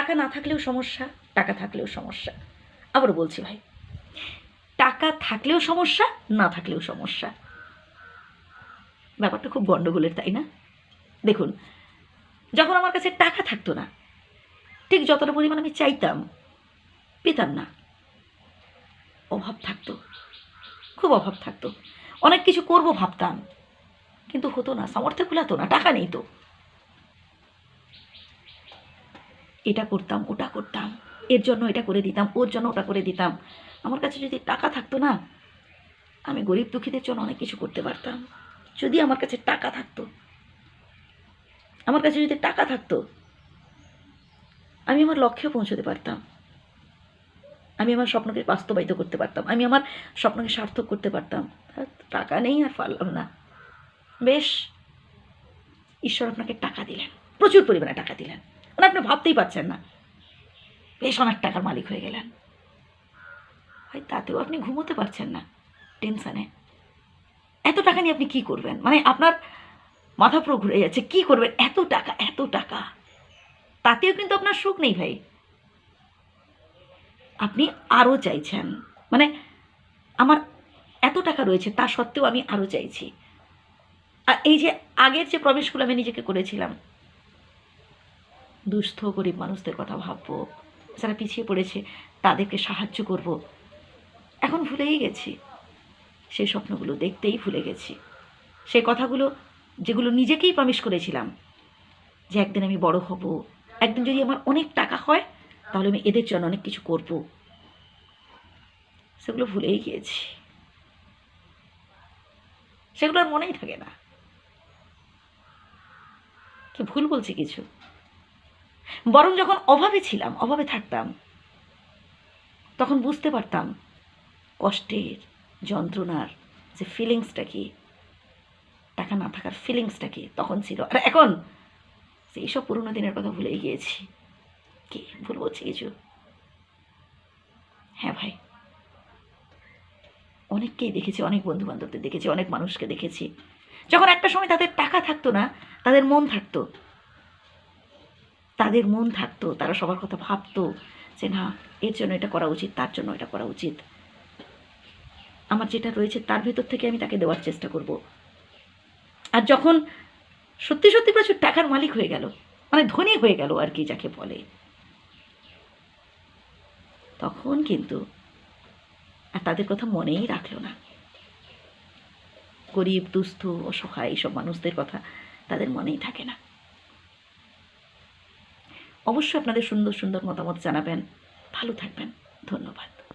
টাকা না থাকলেও সমস্যা, টাকা থাকলেও সমস্যা। আবারও বলছি ভাই, টাকা থাকলেও সমস্যা, না থাকলেও সমস্যা। ব্যাপারটা খুব গণ্ডগোলের তাই না? দেখুন, যখন আমার কাছে টাকা থাকতো না, ঠিক যতটা পরিমাণ আমি চাইতাম, পেতাম না। অভাব থাকতো, খুব অভাব থাকতো। অনেক কিছু করব ভাবতাম, কিন্তু হতো না, সামর্থ্য কুলাতো না, টাকা নেই তো। এটা করতাম, ওটা করতাম, এর জন্য এটা করে দিতাম, ওর জন্য ওটা করে দিতাম। আমার কাছে যদি টাকা থাকতো না, আমি গরিব দুঃখীদের জন্য অনেক কিছু করতে পারতাম। যদি আমার কাছে টাকা থাকতো, আমার কাছে যদি টাকা থাকতো, আমি আমার লক্ষ্যে পৌঁছতে পারতাম। আমি আমার স্বপ্নকে বাস্তবায়িত করতে পারতাম। আমি আমার স্বপ্নকে সার্থক করতে পারতাম। টাকা নেই আর পারলাম না। বেশ, ঈশ্বর আপনাকে টাকা দিলেন, প্রচুর পরিমাণে টাকা দিলেন। মানে আপনি ভাবতেই পারছেন না। বেশ অনেক টাকার মালিক হয়ে গেলেন। ভাই, তাতেও আপনি ঘুমোতে পারছেন না, টেনশানে। এত টাকা নিয়ে আপনি কি করবেন? মানে আপনার মাথা পুরো ঘুরে যাচ্ছে, কি করবেন? এত টাকা এত টাকা। তাতেও কিন্তু আপনার সুখ নেই ভাই। আপনি আরও চাইছেন। মানে আমার এত টাকা রয়েছে, তা সত্ত্বেও আমি আরও চাইছি। আর এই যে আগের যে প্রবেশগুলো আমি নিজেকে করেছিলাম দুস্থ, গরিব মানুষদের কথা ভাববো, যারা পিছিয়ে পড়েছে তাদেরকে সাহায্য করব। এখন ভুলেই গেছি। সেই স্বপ্নগুলো দেখতেই ভুলে গেছি। সেই কথাগুলো যেগুলো নিজেকেই প্রমিস করেছিলাম যে একদিন আমি বড় হব। একদিন যদি আমার অনেক টাকা হয়, তাহলে আমি এদের জন্য অনেক কিছু করব। সেগুলো ভুলেই গিয়েছি। সেগুলো আর মনেই থাকে না। কি ভুল বলছি কিছু? বরং যখন অভাবে ছিলাম, অভাবে থাকতাম, তখন বুঝতে পারতাম কষ্টের যন্ত্রণার যে ফিলিংসটা কি, টাকা না থাকার ফিলিংসটা কি তখন ছিল। আর এখন সেই সব পুরোনো দিনের কথা ভুলে গিয়েছি। কি ভুল বলছি কিছু? হ্যাঁ ভাই। অনেককেই দেখেছি, অনেক বন্ধু বান্ধবদের দেখেছি, অনেক মানুষকে দেখেছি। যখন একটা সময় তাদের টাকা থাকতো না, তাদের মন থাকতো। তাদের মন থাকতো, তারা সবার কথা ভাবতো যে না, এর জন্য এটা করা উচিত, তার জন্য এটা করা উচিত। আমার যেটা রয়েছে তার ভেতর থেকে আমি তাকে দেওয়ার চেষ্টা করব। আর যখন সত্যি সত্যি প্রচুর টাকার মালিক হয়ে গেল মানে ধনী হয়ে গেল আর কি যাকে বলে, তখন কিন্তু আর তাদের কথা মনেই রাখল না। গরিব, দুস্থ, অসহায় এইসব মানুষদের কথা তাদের মনেই থাকে না। অবশ্যই আপনাদের সুন্দর সুন্দর মতামত জানাবেন। ভালো থাকবেন। ধন্যবাদ।